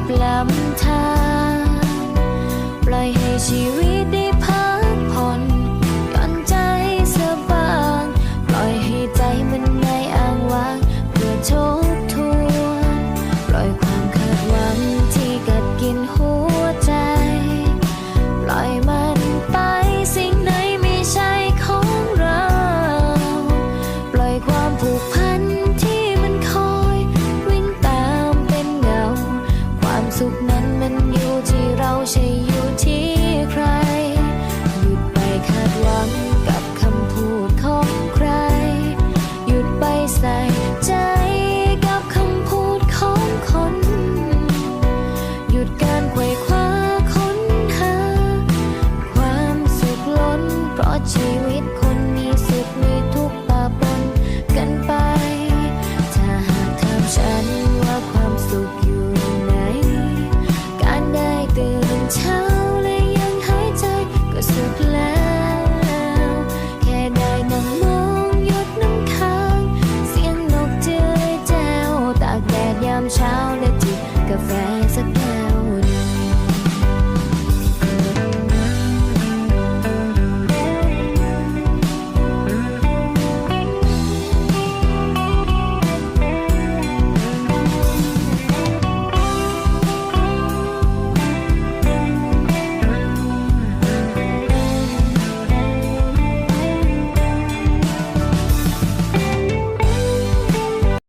บลำทางปล่อยให้ชีวิต ใจกับคำพูดของคน หยุดการไขว่คว้าค้นหา ความสุขล้นเพราะชีวิตคน